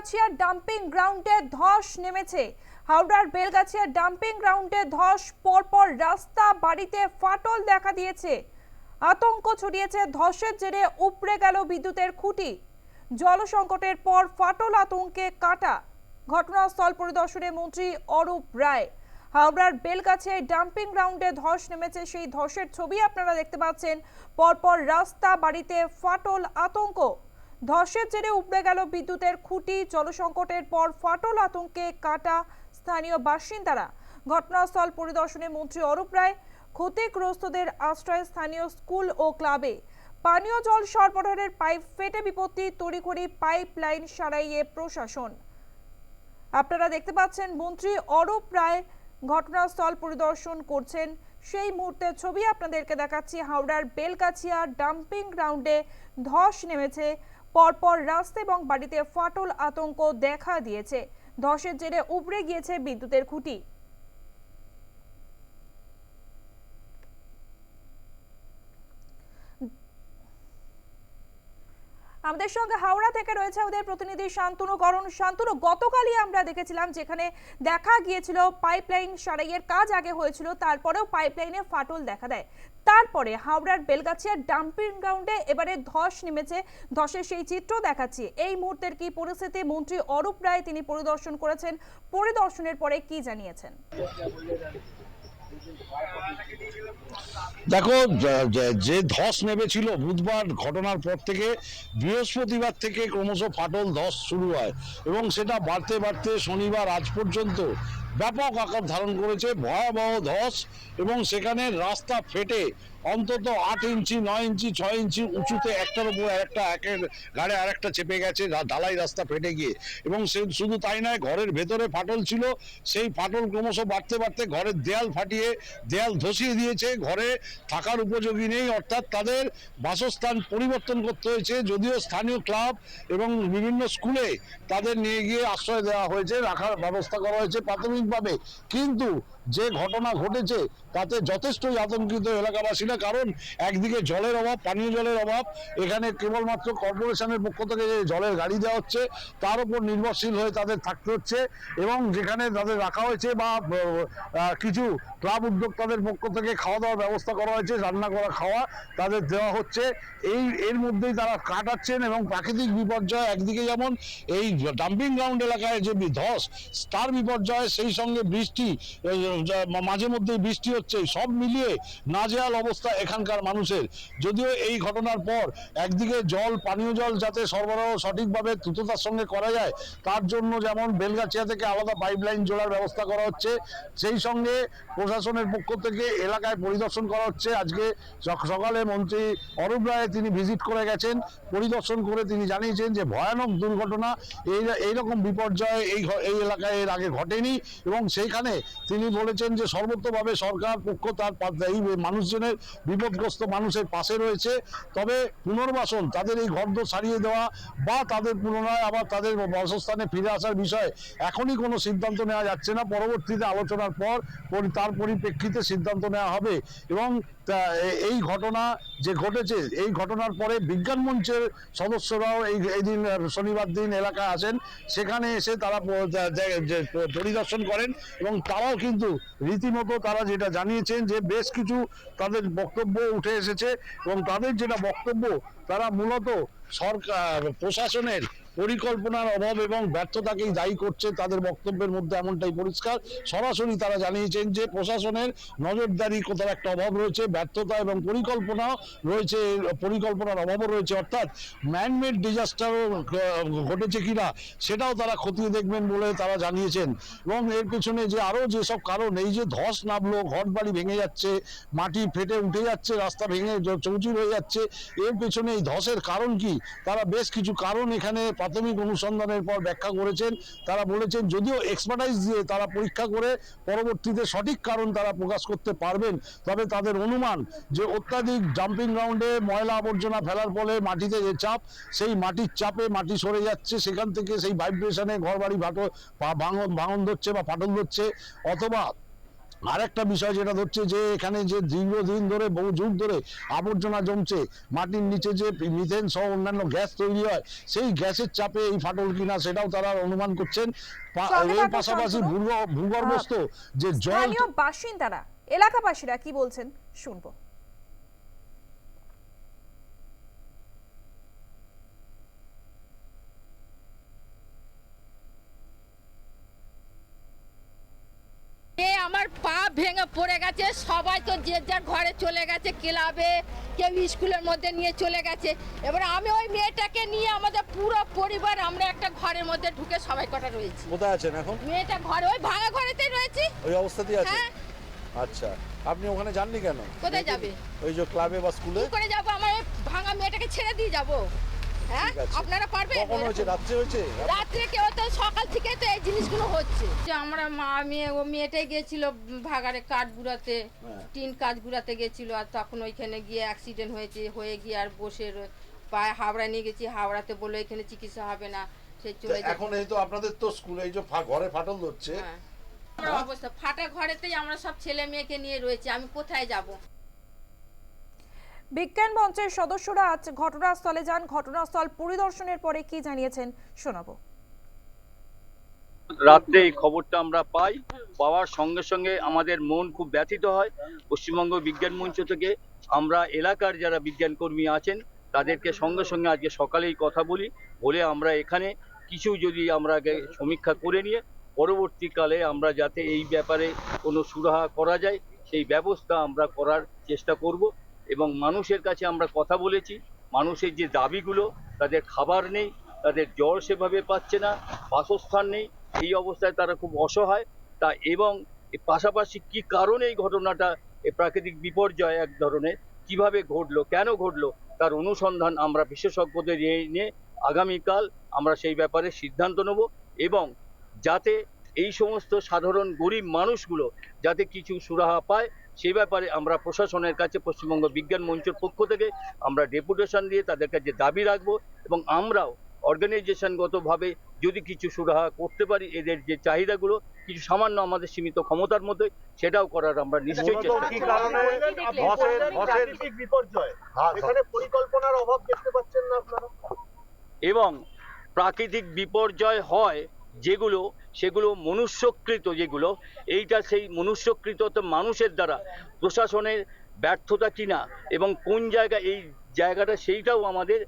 বেলগাছিয়ার dumping গ্রাউন্ডে ধস নেমেছে। হাওড়ার বেলগাছিয়ার ডাম্পিং গ্রাউন্ডে ধস পরপর রাস্তা বাড়িতে ফাটল দেখা দিয়েছে। আতঙ্ক ছড়িয়েছে, ধসের জেরে উপড়ে গেল বিদ্যুতের খুঁটি। জলসংকটের পর ফাটল আতঙ্কে কাটা। ঘটনাস্থল পরিদর্শনে মন্ত্রী অরূপ রায়। হাওড়ার বেলগাছিয়ায় ডাম্পিং গ্রাউন্ডে ধস নেমেছে সেই ধসের ছবি আপনারা দেখতে পাচ্ছেন। পরপর রাস্তা বাড়িতে ফাটল আতঙ্ক। ধসের জেরে উপড়ে গেল বিদ্যুতের খুঁটি, জলসংকটের পর ফাটল আতঙ্কে কাটা স্থানীয় বাসিন্দারা। ঘটনাস্থল পরিদর্শনে মন্ত্রী অরূপ রায় ক্ষতিগ্রস্তদের আশ্রয় স্থানীয় স্কুল ও ক্লাবে পানীয় জল সরবরাহের পাইপ ফেটে বিপত্তি, তড়িঘড়ি পাইপ লাইন সারাইয়ে প্রশাসন। আপনারা দেখতে পাচ্ছেন মন্ত্রী অরূপ রায় ঘটনাস্থল পরিদর্শন করছেন। সেই মুহূর্তের ছবি আপনাদেরকে দেখাচ্ছি, হাওড়ার বেলগাছিয়া ডাম্পিং গ্রাউন্ডে ধস নেমেছে পরপর রাস্তা এবং বাড়িতে ফাটল আতঙ্ক দেখা দিয়েছে। ধসের জেরে উপড়ে গিয়েছে বিদ্যুতের খুঁটি। আমাদের সঙ্গে হাওড়া থেকে রয়েছে আমাদের প্রতিনিধি শান্তনু করণ শান্তনু, গতকালই আমরা দেখেছিলাম যেখানে দেখা গিয়েছিল পাইপলাইন সারাইয়ের কাজ আগে হয়েছিল, তারপরেও পাইপলাইনে ফাটল দেখা দেয়। তারপরে হাওড়ার বেলগাছিয়ার ডাম্পিং গ্রাউন্ডে এবারে ধস নেমেছে, ধসের সেই চিত্র দেখাচ্ছি। এই মুহূর্তের কি পরিস্থিতি? মন্ত্রী অরূপ রায় তিনি পরিদর্শন করেছেন। পরিদর্শনের পরে কি জানিয়েছেন? দেখো, যে- ধস নেমেছিল বুধবার, ঘটনার পর থেকে বৃহস্পতিবার থেকে ক্রমশ ফাটল ধস শুরু হয় এবং সেটা বাড়তে বাড়তে শনিবার আজ পর্যন্ত ব্যাপক আকার ধারণ করেছে ভয়াবহ ধস এবং সেখানে রাস্তা ফেটে অন্তত আট ইঞ্চি, নয় ইঞ্চি, ছয় ইঞ্চি উঁচুতে একটার উপর একটা একের গাড়ে আরেকটা চেপে গেছে ঢালাই রাস্তা ফেটে গিয়ে। এবং সে শুধু তাই নয়, ঘরের ভেতরে ফাটল ছিল। সেই ফাটল ক্রমশ বাড়তে বাড়তে ঘরের দেয়াল ফাটিয়ে, দেয়াল ধসিয়ে দিয়েছে। ঘরে থাকার উপযোগী নেই, অর্থাৎ তাদের বাসস্থান পরিবর্তন করতে হয়েছে। যদিও স্থানীয় ক্লাব এবং বিভিন্ন স্কুলে তাদের নিয়ে গিয়ে আশ্রয় দেওয়া হয়েছে, রাখার ব্যবস্থা করা হয়েছে প্রাথমিকভাবে। কিন্তু যে ঘটনা ঘটেছে তাতে যথেষ্টই আতঙ্কিত এলাকাবাসীরা, কারণ একদিকে জলের অভাব, পানীয় জলের অভাব, এখানে কেবলমাত্র কর্পোরেশনের পক্ষ থেকে যে জলের গাড়ি দেওয়া হচ্ছে, তার উপর নির্ভরশীল হয়ে তাদের থাকতে হচ্ছে এবং যেখানে তাদের রাখা হয়েছে বা কিছু ক্লাব উদ্যোক্তাদের পক্ষ থেকে খাওয়া দাওয়ার ব্যবস্থা করা হয়েছে, রান্না করা, খাওয়া তাদের দেওয়া হচ্ছে। এই, এর মধ্যেই তারা কাটাচ্ছেন এবং প্রাকৃতিক বিপর্যয় একদিকে যেমন এই ডাম্পিং গ্রাউন্ড এলাকায় যে ধস, তার বিপর্যয়, সেই সঙ্গে বৃষ্টি মাঝে মধ্যেই বৃষ্টি হচ্ছে, সব মিলিয়ে নাজেহাল অবস্থা এখানকার মানুষের। যদিও এই ঘটনার পর একদিকে জল, পানীয় জল যাতে সরবরাহ সঠিকভাবে দ্রুততার সঙ্গে করা যায়, তার জন্য যেমন বেলগাছিয়া থেকে আলাদা পাইপলাইন জোড়ার ব্যবস্থা করা হচ্ছে, সেই সঙ্গে প্রশাসনের পক্ষ থেকে এলাকায় পরিদর্শন করা হচ্ছে। আজকে সকালে মন্ত্রী অরূপ রায় তিনি ভিজিট করে গেছেন। পরিদর্শন করে তিনি জানিয়েছেন যে, ভয়ানক দুর্ঘটনা, এই এইরকম বিপর্যয় এই এই এলাকায় এর আগে ঘটেনি এবং সেইখানে তিনি বলেছেন যে সর্বত্রভাবে সরকার পক্ষ তার মানুষজনের বিপদগ্রস্ত মানুষের পাশে রয়েছে। তবে পুনর্বাসন, তাদের এই ঘরদোর সারিয়ে দেওয়া বা তাদের পুনরায় আবার তাদের বাসস্থানে ফিরে আসার বিষয়ে এখনই কোনো সিদ্ধান্ত নেওয়া যাচ্ছে না। পরবর্তীতে আলোচনার পর তার পরিপ্রেক্ষিতে সিদ্ধান্ত নেওয়া হবে এবং তা এই ঘটনা যে ঘটেছে, এই ঘটনার পরে বিজ্ঞান মঞ্চের সদস্যরাও এই এই দিন শনিবার দিন এলাকায় আসেন। সেখানে এসে তারা পরিদর্শন করেন এবং তারাও কিন্তু রীতিমতো তারা যেটা জানিয়েছেন যে বেশ কিছু তাদের বক্তব্য উঠে এসেছে এবং তাদের যেটা বক্তব্য তারা মূলত সরকার, প্রশাসনের পরিকল্পনার অভাব এবং ব্যর্থতাকেই দায়ী করছে তাদের বক্তব্যের মধ্যে এমনটাই পরিষ্কার। সরাসরি তারা জানিয়েছেন যে প্রশাসনের নজরদারি কোথাও একটা অভাব রয়েছে, ব্যর্থতা এবং পরিকল্পনা রয়েছে, পরিকল্পনার অভাবও রয়েছে। অর্থাৎ ম্যানমেড ডিজাস্টারও ঘটেছে কিনা সেটাও তারা খতিয়ে দেখবেন বলে তারা জানিয়েছেন। এবং এর পেছনে যে আরও যেসব কারণ, এই যে ধস নামলো ঘর বাড়ি ভেঙে যাচ্ছে, মাটি ফেটে উঠে যাচ্ছে, রাস্তা ভেঙে চৌচির হয়ে যাচ্ছে, এর পেছনে এই ধসের কারণ কি? তারা বেশ কিছু কারণ এখানে প্রাথমিক অনুসন্ধানের পর ব্যাখ্যা করেছেন। তারা বলেছেন, যদিও এক্সপার্টাইজ দিয়ে তারা পরীক্ষা করে পরবর্তীতে সঠিক কারণ তারা প্রকাশ করতে পারবেন, তবে তাদের অনুমান যে অত্যাধিক ডাম্পিং গ্রাউন্ডে ময়লা আবর্জনা ফেলার ফলে মাটিতে যে চাপ, সেই মাটির চাপে মাটি সরে যাচ্ছে, সেখান থেকে সেই ভাইব্রেশনে ঘর বাড়ি ভাটো ভাঙন ভাঙন ধরছে বা ফাটল ধরছে, অথবা আরেকটা বিষয় যেটা ধরছে যে এখানে যে দীর্ঘদিন ধরে বহু যুগ ধরে আবর্জনা জমছে মাটির নিচে যে মিথেন সহ অন্যান্য গ্যাস তৈরি হয় সেই গ্যাসের চাপে এই ফাটল কিনা সেটাও তারা অনুমান করছেন। এর পাশাপাশি শান্তনু। ভূগর্ভস্থ যে জল বাসিন্দারা এলাকাবাসীরা কি বলছেন? শুনব। এ আমার পা ভেঙে পড়ে গেছে। সবাই তো যে যার ঘরে চলে গেছে ক্লাবে কেউ স্কুলের মধ্যে নিয়ে চলে গেছে। এবার আমি ওই মেয়েটাকে নিয়ে আমাদের পুরো পরিবার আমরা একটা ঘরের মধ্যে ঢুকে সবাই কটা রয়েছি। কোথায় আছেন এখন? মেয়েটা ঘরে ওই ভাঙা ঘরেতেই রয়েছি। ওই অবস্থাতেই আছে হ্যাঁ। আচ্ছা আপনি ওখানে যাননি কেন? কোথায় যাবে? ওই যে ক্লাবে বা স্কুলে? করে যাব? আমার ভাঙা মেয়েটাকে ছেড়ে দিয়ে যাব। হ্যাঁ? আপনারা পারবেন? কখন হয়েছে? রাত্রে হয়েছে? রাত্রে কেউ তো সকাল থেকে তো জিনিসগুলো হচ্ছে? যে আমরা মা মেয়ে ও মেয়েটাই গেছিল ভাগারে কাঠ গুড়াতে হ্যাঁ। টিন কাজ গুড়াতে গেছিল আর তখন ওইখানে গিয়ে অ্যাক্সিডেন্ট হয়েছে হয়ে গিয়ে আর বসে পায়ে হাওড়া নিয়ে গেছি হাওড়াতে বলল এখানে চিকিৎসা হবে না সে চলে এখন এই তো আপনাদের তো স্কুলে এই যে ঘরে ফাটল ধরছে। হ্যাঁ। অবস্থা? ফাটা ঘরেতেই আমরা সব ছেলে মেয়েকে নিয়ে রয়েছি আমি কোথায় যাব? বিজ্ঞান মঞ্চের সদস্যরা আজ ঘটনাস্থলে যান ঘটনাস্থল পরিদর্শনের পরে কি জানিয়েছেন শোনাবো। রাত্রে এই খবরটা আমরা পাই। পাওয়ার সঙ্গে সঙ্গে আমাদের মন খুব ব্যথিত হয়। পশ্চিমবঙ্গ বিজ্ঞান মঞ্চ থেকে আমরা এলাকার যারা বিজ্ঞান কর্মী আছেন, তাদেরকে সঙ্গে সঙ্গে আজকে সকালেই কথা বলি। বলে আমরা এখানে কিছু যদি আমরা সমীক্ষা করে নিয়ে পরবর্তীকালে আমরা যাতে এই ব্যাপারে কোনো সুরাহা করা যায়, সেই ব্যবস্থা আমরা করার চেষ্টা করব এবং মানুষের কাছে আমরা কথা বলেছি। মানুষের যে দাবিগুলো, তাদের খাবার নেই, তাদের জল সেভাবে পাচ্ছে না, বাসস্থান নেই এই অবস্থায় তারা খুব অসহায়। তা এবং পাশাপাশি কি কারণে এই ঘটনাটা প্রাকৃতিক বিপর্যয় এক ধরনের, কীভাবে ঘটলো, কেন ঘটলো, তার অনুসন্ধান আমরা বিশেষজ্ঞদের নিয়ে আগামীকাল আমরা সেই ব্যাপারে সিদ্ধান্ত নেব এবং যাতে এই সমস্ত সাধারণ গরিব মানুষগুলো যাতে কিছু সুরাহা পায় সেই ব্যাপারে আমরা প্রশাসনের কাছে, পশ্চিমবঙ্গ বিজ্ঞান মঞ্চের পক্ষ থেকে আমরা ডেপুটেশন দিয়ে তাদের কাছে দাবি রাখব এবং আমরাও অর্গানাইজেশনগতভাবে যদি কিছু সুরাহা করতে পারি এদের যে চাহিদাগুলো কিছু সামান্য আমাদের সীমিত ক্ষমতার মধ্যে সেটাও করার আমরা নিশ্চয়ই পরিকল্পনার অভাব দেখতে পাচ্ছেন না আপনারা? এবং প্রাকৃতিক বিপর্যয় হয় যেগুলো সেগুলো মনুষ্যকৃত যেগুলো এইটা সেই মনুষ্যকৃত তো মানুষের দ্বারা প্রশাসনের ব্যর্থতা কিনা এবং কোন জায়গা এই জায়গাটা সেইটাও আমাদের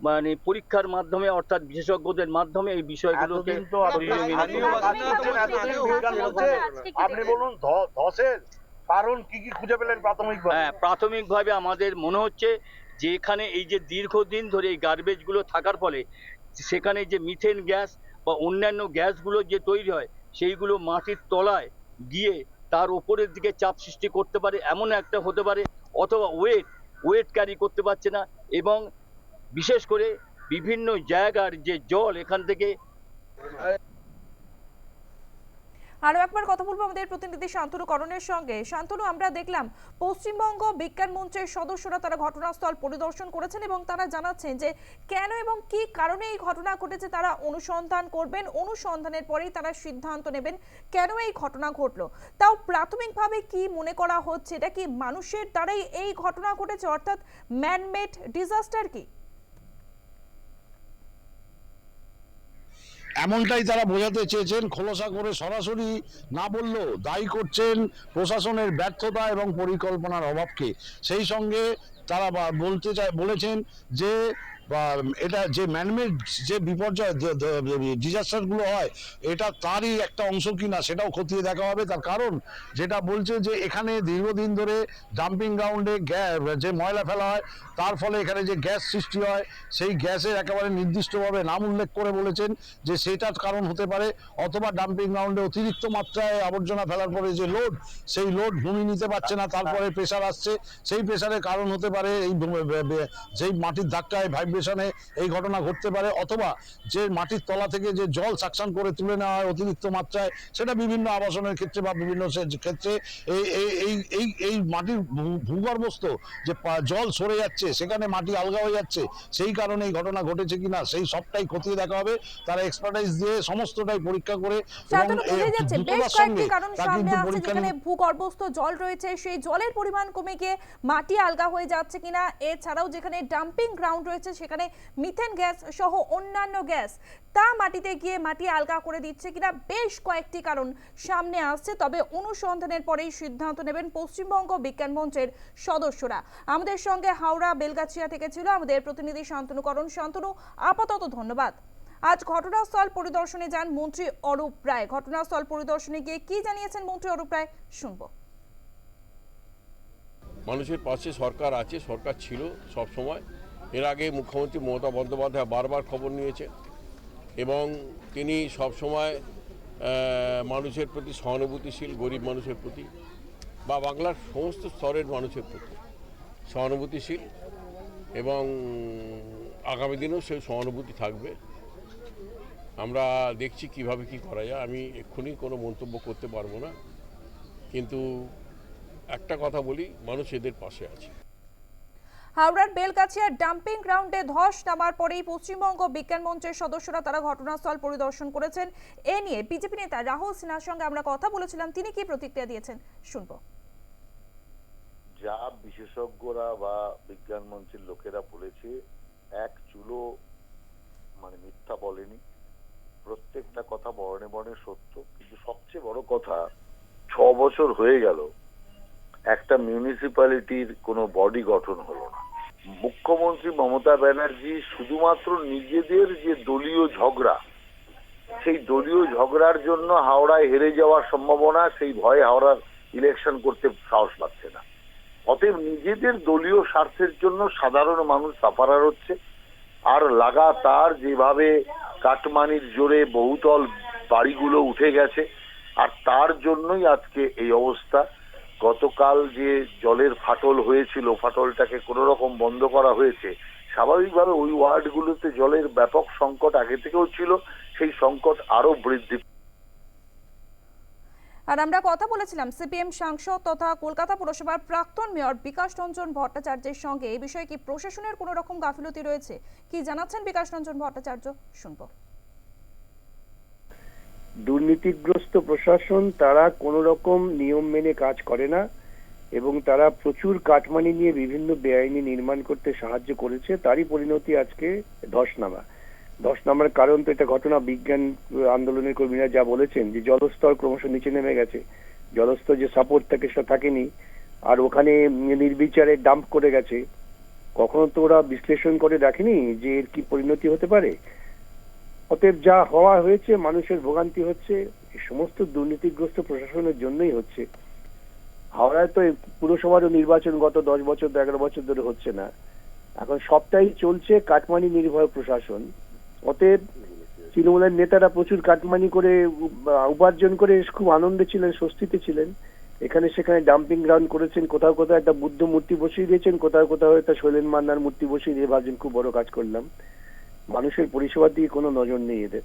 মানে পরীক্ষার মাধ্যমে অর্থাৎ বিশেষজ্ঞদের মাধ্যমে এই বিষয়গুলোকে আপনি এতদিন বিজ্ঞান বলছে, আপনি বলুন ধ- ধসের কারণ কি কি খুঁজে পেলেন প্রাথমিকভাবে? হ্যাঁ প্রাথমিকভাবে আমাদের মনে হচ্ছে যে এখানে এই যে দীর্ঘদিন ধরে এই গার্বেজগুলো থাকার ফলে সেখানে যে মিথেন গ্যাস বা অন্যান্য গ্যাসগুলো যে তৈরি হয় সেইগুলো মাটির তলায় গিয়ে তার উপরের দিকে চাপ সৃষ্টি করতে পারে এমন একটা হতে পারে অথবা ওয়েট ওয়েট ক্যারি করতে পারছে না এবং বিশেষ করে বিভিন্ন জায়গার যে জল, এখান থেকে আরও একবার কথা বলব আমাদের প্রতিনিধি শান্তনু করণের সঙ্গে। শান্তনু, আমরা দেখলাম পশ্চিমবঙ্গ বিজ্ঞান মঞ্চের সদস্যরা তারা ঘটনাস্থল পরিদর্শন করেছেন এবং তারা জানাচ্ছেন যে কেন এবং কি কারণে এই ঘটনা ঘটেছে, তারা অনুসন্ধান করবেন, অনুসন্ধানের পরেই তারা সিদ্ধান্ত নেবেন কেন এই ঘটনা ঘটলো। তাও প্রাথমিকভাবে কি মনে করা হচ্ছে? এটা কি মানুষের দ্বারাই এই ঘটনা ঘটেছে? অর্থাৎ ম্যানমেড ডিজাস্টার কি? এমনটাই তারা বোঝাতে চেয়েছেন। খোলসা করে সরাসরি না বললেও দায়ী করছেন প্রশাসনের ব্যর্থতা এবং পরিকল্পনার অভাবকে। সেই সঙ্গে তারা বলতে চায়, বলেছেন যে বা এটা যে ম্যানমেড যে বিপর্যয় ডিজাস্টারগুলো হয়, এটা তারই একটা অংশ কিনা সেটাও খতিয়ে দেখা হবে। তার কারণ যেটা বলছে যে এখানে দীর্ঘদিন ধরে ডাম্পিং গ্রাউন্ডে যে ময়লা ফেলা হয়, তার ফলে এখানে যে গ্যাস সৃষ্টি হয়, সেই গ্যাসের একেবারে নির্দিষ্টভাবে নাম উল্লেখ করে বলেছেন যে সেটার কারণ হতে পারে, অথবা ডাম্পিং গ্রাউন্ডে অতিরিক্ত মাত্রায় আবর্জনা ফেলার পরে যে লোড সেই লোড ভূমি নিতে পারছে না, তারপরে প্রেশার আসছে। সেই প্রেশারের কারণ হতে পারে এই যেই মাটির ধাক্কায় ভাইব্রেট ভাইব্রেশনে এই ঘটনা ঘটতে পারে অথবা যে মাটির তলা থেকে যে জল সাকশন করে তুলে নেওয়া হয় অতিরিক্ত মাত্রায় সেটা বিভিন্ন আবাসনের ক্ষেত্রে বা বিভিন্ন ক্ষেত্রে এই এই এই এই মাটির ভূগর্ভস্থ যে জল সরে যাচ্ছে সেখানে মাটি আলগা হয়ে যাচ্ছে সেই কারণে এই ঘটনা ঘটেছে কিনা সেই সবটাই খতিয়ে দেখা হবে। তারা এক্সপার্টাইজ দিয়ে সমস্তটাই পরীক্ষা করে ভূগর্ভস্থ জল রয়েছে সেই জলের পরিমাণ কমে গিয়ে মাটি আলগা হয়ে যাচ্ছে কিনা এছাড়াও যেখানে ডাম্পিং গ্রাউন্ড রয়েছে সেখানে মিথেন গ্যাস সহ অন্যান্য গ্যাস। তা মাটিতে গিয়ে মাটি আলগা করে দিচ্ছে কিনা বেশ কয়েকটি কারণ সামনে আসছে, তবে অনুসন্ধানের পরেই সিদ্ধান্ত নেবেন পশ্চিমবঙ্গ বিজ্ঞান মঞ্চের সদস্যরা। আমাদের সঙ্গে হাওড়া, বেলগাছিয়া থেকে ছিল আমাদের প্রতিনিধি শান্তনুকরণ শান্তনু, আপাতত ধন্যবাদ। আজ ঘটনাস্থল পরিদর্শনে যান মন্ত্রী অরূপ রায়। ঘটনাস্থল পরিদর্শনে গিয়ে কি জানিয়েছেন মন্ত্রী অরূপ রায়? শুনব। মানুষের পাশে সরকার আছে, সরকার ছিল সব সময়। এর আগে মুখ্যমন্ত্রী মমতা বন্দ্যোপাধ্যায় বারবার খবর নিয়েছেন এবং তিনি সব সময় মানুষের প্রতি সহানুভূতিশীল, গরিব মানুষের প্রতি বা বাংলার সমস্ত স্তরের মানুষের প্রতি সহানুভূতিশীল এবং আগামী দিনেও সেই সহানুভূতি থাকবে। আমরা দেখছি কীভাবে কি করা যায়। আমি এক্ষুনি কোনো মন্তব্য করতে পারব না। কিন্তু একটা কথা বলি, মানুষ এদের পাশে আছে। হাওড়ার বেলগাছিয়ার ডাম্পিং গ্রাউন্ডে ধস নামার পরেই পশ্চিমবঙ্গ বিজ্ঞান মঞ্চের সদস্যরা তারা ঘটনাস্থল পরিদর্শন করেছেন। এ নিয়ে বিজেপি নেতা রাহুল সিনহার সঙ্গে আমরা কথা বলেছিলাম। তিনি কি প্রতিক্রিয়া দিয়েছেন? শুনব। যা বিশেষজ্ঞরা বা বিজ্ঞান মঞ্চের লোকেরা বলেছে, এক চুলো মানে মিথ্যা বলেনি। প্রত্যেকটা কথা বর্ণে বর্ণে সত্য। কিন্তু সবচেয়ে বড় কথা, ছ বছর হয়ে গেল। একটা মিউনিসিপ্যালিটির কোনো বডি গঠন হলো না। মুখ্যমন্ত্রী মমতা ব্যানার্জি শুধুমাত্র নিজেদের যে দলীয় ঝগড়া, সেই দলীয় ঝগড়ার জন্য হাওড়ায় হেরে যাওয়ার সম্ভাবনা, সেই ভয়ে হাওড়ার ইলেকশন করতে সাহস পাচ্ছে না। অতএব নিজেদের দলীয় স্বার্থের জন্য সাধারণ মানুষ সাফারার হচ্ছে, আর লাগাতার যেভাবে কাটমানির জোরে বহুতল বাড়িগুলো উঠে গেছে, আর তার জন্যই আজকে এই অবস্থা। গতকাল যে জলের ফাটল হয়েছিল, ফাটলটাকে কোনো রকম বন্ধ করা হয়েছে, স্বাভাবিকভাবে ওই ওয়ার্ডগুলোতে জলের ব্যাপক সংকট আগে থেকেও ছিল, সেই সংকট আরও বৃদ্ধি আর আমরা কথা বলেছিলাম সিপিএম সাংসদ তথা কলকাতা পুরসভার প্রাক্তন মেয়র বিকাশ রঞ্জন ভট্টাচার্যের সঙ্গে। এই বিষয়ে কি প্রশাসনের কোনো রকম গাফিলতি রয়েছে? কি জানাচ্ছেন বিকাশ রঞ্জন ভট্টাচার্য? শুনব। দুর্নীতিগ্রস্ত প্রশাসন তারা কোনো রকম নিয়ম মেনে কাজ করে না এবং তারা প্রচুর কাটমানি নিয়ে বিভিন্ন বেআইনি নির্মাণ করতে সাহায্য করেছে। তারই পরিণতি আজকে ধস নামা ধস নামার কারণ তো এটা ঘটনা বিজ্ঞান আন্দোলনের কর্মীরা যা বলেছেন যে জলস্তর ক্রমশ নিচে নেমে গেছে। জলস্তর যে সাপোর্ট থাকে সেটা থাকেনি। আর ওখানে নির্বিচারে ডাম্প করে গেছে। কখনো তো ওরা বিশ্লেষণ করে দেখেনি যে এর কি পরিণতি হতে পারে? অতএব যা হওয়া হয়েছে, মানুষের ভোগান্তি হচ্ছে সমস্ত দুর্নীতিগ্রস্ত প্রশাসনের জন্যই হচ্ছে। হাওড়ায় তো এই পুরসভারও নির্বাচন গত দশ বছর, এগারো বছর ধরে হচ্ছে না। এখন সবটাই চলছে কাটমানি নির্ভর প্রশাসন। অতএব তৃণমূলের নেতারা প্রচুর কাটমানি করে উপার্জন করে খুব আনন্দে ছিলেন, স্বস্তিতে ছিলেন। এখানে সেখানে ডাম্পিং গ্রাউন্ড করেছেন, কোথাও কোথাও একটা বুদ্ধ মূর্তি বসিয়ে দিয়েছেন, কোথাও কোথাও একটা শৈলেন মান্নার মূর্তি বসিয়ে দিয়ে ভাবছেন, খুব বড় কাজ করলাম। মানুষের পরিষেবার দিকে কোনো নজর নেই এদের।